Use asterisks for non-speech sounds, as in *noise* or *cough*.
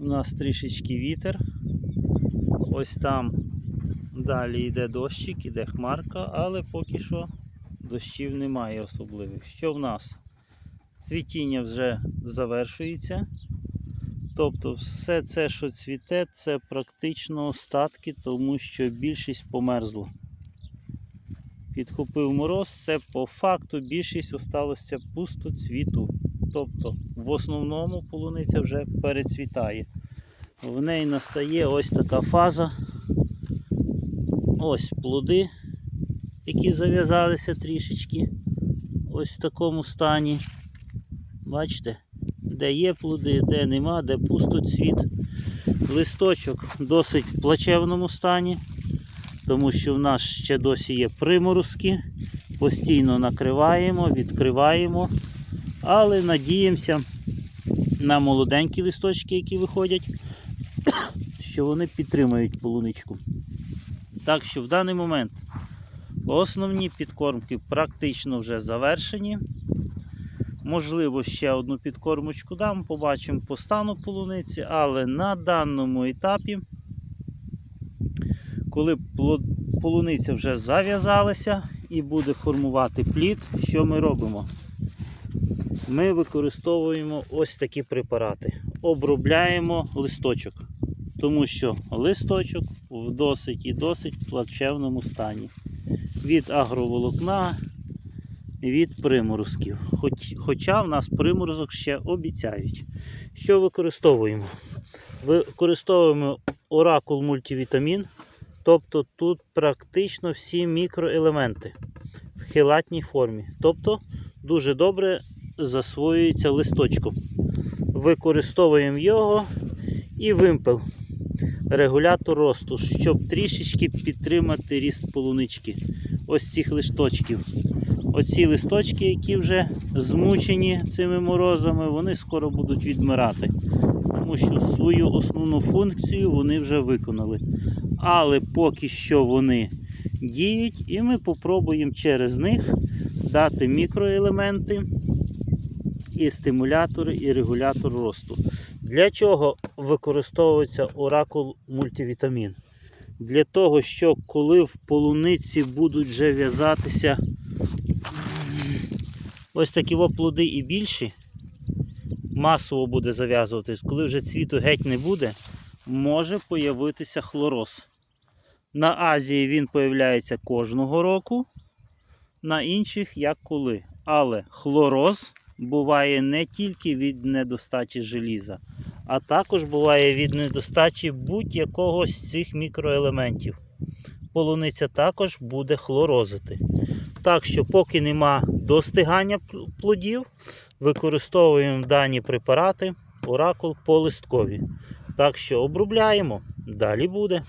У нас трішечки вітер. Ось там далі йде дощик, іде хмарка, але поки що дощів немає особливих. Що в нас? Цвітіння вже завершується. Тобто все це, що цвіте, це практично остатки, тому що більшість померзло. Підхопив мороз, це по факту більшість осталося пустоцвіту. Тобто в основному полуниця вже перецвітає. В неї настає ось така фаза. Ось плоди, які зав'язалися трішечки. Ось в такому стані. Бачите? Де є плоди, де нема, де пустоцвіт. Листочок в досить плачевному стані, тому що в нас ще досі є приморозки. Постійно накриваємо, відкриваємо. Але надіємося на молоденькі листочки, які виходять, *coughs* що вони підтримають полуничку. Так що в даний момент основні підкормки практично вже завершені. Можливо, ще одну підкормочку дам, побачимо по стану полуниці, але на даному етапі, коли полуниця вже зав'язалася і буде формувати плід, що ми робимо? Ми використовуємо ось такі препарати. Обробляємо листочок, тому що листочок в досить і досить плачевному стані. Від агроволокна, від приморозків. Хоч, хоча в нас приморозок ще обіцяють. Що використовуємо? Використовуємо оракул мультивітамін, тобто тут практично всі мікроелементи в хелатній формі. Тобто дуже добре засвоюється листочком. Використовуємо його і вимпел, регулятор росту, щоб трішечки підтримати ріст полунички. Ось цих листочків. Оці листочки, які вже змучені цими морозами, вони скоро будуть відмирати. Тому що свою основну функцію вони вже виконали. Але поки що вони діють, і ми попробуємо через них дати мікроелементи і стимулятори, і регулятор росту. Для чого використовується оракул мультивітамін? Для того, що коли в полуниці будуть вже в'язатися ось такі плоди і більші, масово буде зав'язуватись, коли вже цвіту геть не буде, може появитися хлороз. На Азії він появляється кожного року, на інших як коли. Але хлороз буває не тільки від недостачі желіза, а також буває від недостачі будь-якого з цих мікроелементів. Полуниця також буде хлорозити. Так що, поки нема достигання плодів, використовуємо дані препарати оракул полисткові. Так що обробляємо, далі буде.